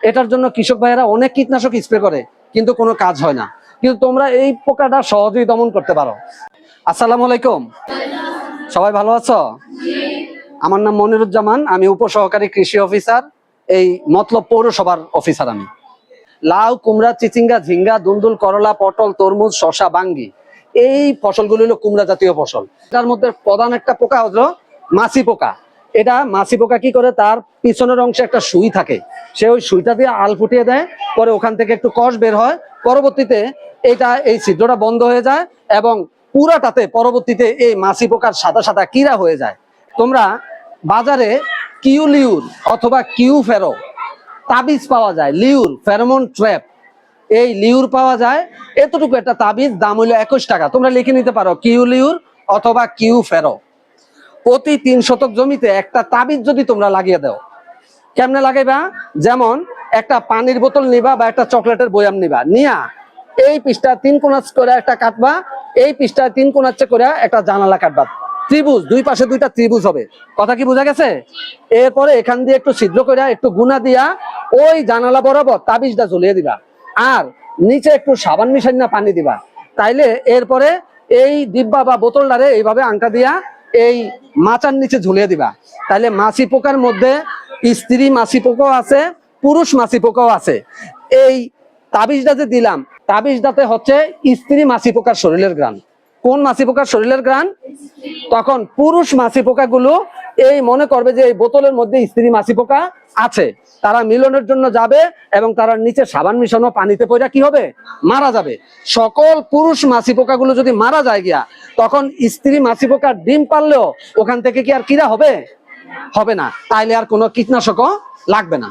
এটার জন্য কৃষক ভাইয়েরা অনেক কীটনাশক স্প্রে করে, কিন্তু কোনো কাজ হয় না। কিন্তু তোমরা এই পোকাটা সহজেই দমন করতে পারো। আসসালামু আলাইকুম। সবাই ভালো আছো? আমার নাম মনিরুজ্জামান, আমি উপসহকারী কৃষি অফিসার, এই মতলব পৌরসভার অফিসার আমি। লাউ, কুমড়া, চিচিঙ্গা, ঝিঙ্গা, দুন্দুল, করলা, পটল, তরমুজ শশা বাঙ্গি, এই ফসলগুলো হলো কুমড়া জাতীয় ফসল। তার মধ্যে প্রধান একটা পোকা হলো মাছি পোকা। এটা মাছি পোকা কি করে? তার পিছনের অংশে একটা সুই থাকে। সে ওই সুইটা দিয়ে আল ফুটিয়ে দেয়, পরে ওখান থেকে একটু কষ বের হয়। পরবর্তীতে এটা এই ছিদ্রটা বন্ধ হয়ে যায় এবং পুরাটাতে পরবর্তীতে এই মাছি পোকার সাদা সাদা কিরা হয়ে যায়। তোমরা বাজারে কিউ লিউর অথবা কিউ ফেরো তাবিজ পাওয়া যায়, লিউর, ফেরোমন ট্র্যাপ। এই লিউর পাওয়া যায়। এতটুকু একটা তাবিজ, দাম হইল একুশ টাকা। তোমরা লিখে নিতে পারো কিউ লিউর অথবা কিউ ফেরো। প্রতি তিন শতক জমিতে একটা তাবিজ যদি তোমরা লাগিয়ে দাও, কেমনে লাগাইবা? যেমন একটা পানির বোতল নিবা বা একটা চকলেটের বয়াম নিবা। নিয়া এই পৃষ্ঠা তিন কোনাচ করে একটা কাটবা, এই পৃষ্ঠা তিন কোনাচ্ছে করে একটা জানালা কাটবা। ত্রিভুজ, দুই পাশে দুইটা ত্রিভুজ হবে। কথা কি বোঝা গেছে? এরপরে এখান দিয়ে একটু ছিদ্র করে একটু গুনা দিয়া ওই জানালা বরাবর তাবিজটা ঝুলিয়ে দিবা। আর নিচে একটু সাবান মিশাই না পানি দিবা। তাইলে এরপরে এই ডিব্বা বা বোতলটারে এইভাবে আংটা দিয়া এই মাচার নিচে ঝুলিয়ে দিবা। তাহলে মাছি পোকার মধ্যে স্ত্রী মাছি পোকাও আছে, পুরুষ মাছি পোকাও আছে। এই তাবিজটা যে দিলাম, তাবিজটাতে হচ্ছে স্ত্রী মাছি পোকার শরীরের গ্রান কোন মাছি পোকার শরীরের গ্রান তখন পুরুষ মাছি পোকাগুলো এই মনে করবে যে এই বোতলের মধ্যে স্ত্রী মাছি পোকা আছে। তারা মিলনের জন্য যাবে এবং তারা নিচে সাবান মিশানো পানিতে পড়া কি হবে? মারা যাবে। সকল পুরুষ মাছি পোকাগুলো যদি মারা যায় গিয়া, তখন স্ত্রী মাছি পোকার ডিম পারলেও ওখান থেকে কি আর কিরা হবে? হবে না। তাইলে আর কোনো কীটনাশকও লাগবে না।